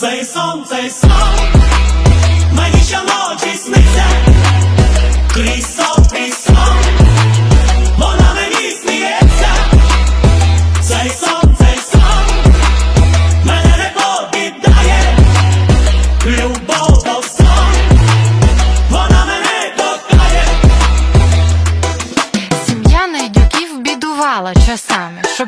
Цей сон, цей сон, мені щоночі сниться, крізь сон, крізь сон, вона мені сміється, цей сон, цей сон, мене не покидає, любов то сон, вона мене кохає. Сім'я найдюків бідувала часами,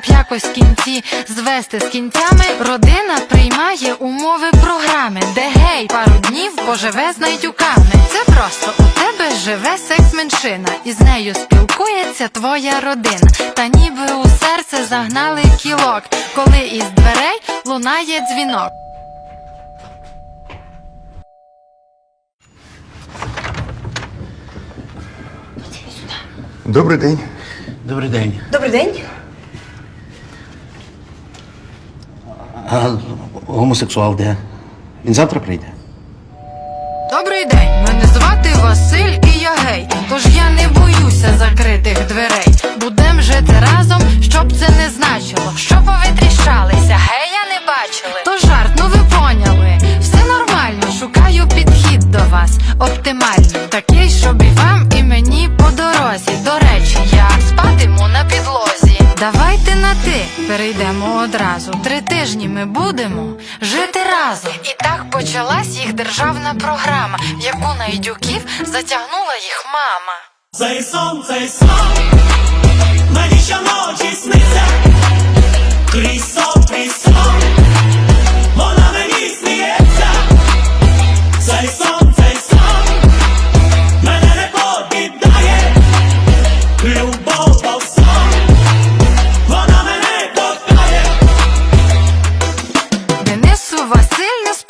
щоб якось кінці звести з кінцями. Родина приймає умови програми, де гей пару днів поживе з найдюками. Це просто у тебе живе секс-меншина, і з нею спілкується твоя родина. Та ніби у серце загнали кілок, коли із дверей лунає дзвінок. Добрий день. Добрий день. Добрий день. Гомосексуал де? Він завтра прийде? Добрий день, мене звати Василь і я гей. Тож я не боюся закритих дверей. Будем жити разом, щоб це не значило. Що повитріщалися, гея не бачили. То жарт, ну ви поняли. Все нормально, шукаю підхід до вас. Оптимальний, такий, щоб і вам, Давайте на ти перейдемо одразу. Три тижні ми будемо жити разом. І так почалась їх державна програма, в яку найдюків затягнула їх мама. Цей сон, цей сон, навіщо ночі сниться,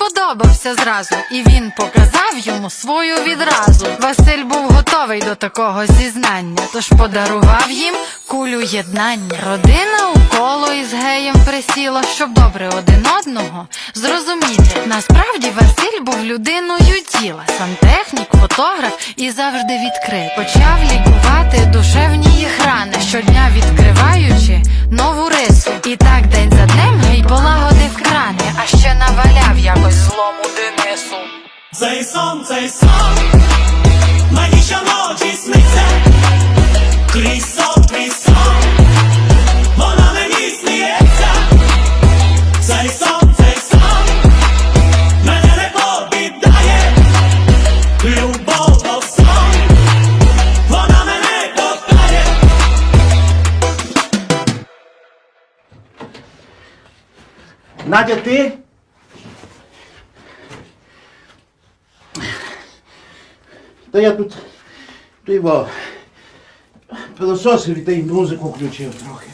сподобався зразу, і він показав йому свою відразу. Василь був готовий до такого зізнання, тож подарував їм кулю єднання. Родина у коло із геєм присіла, щоб добре один одного зрозуміти. Насправді Василь був людиною діла, сантехнік, фотограф і завжди відкрит. Почав лікувати душевні їх рани, щодня відкриваючи нову рису. І так день за днем гей полагодив крани, а ще наваляв якось злому Денису. Цей сон, цей сон, мені щоночі сниться, крізь сон, крізь сон, вона мені сміється, цей сон, цей сон, мене не покидає, Надя, ти? Та я тут. Його пилососив і музику включив трохи.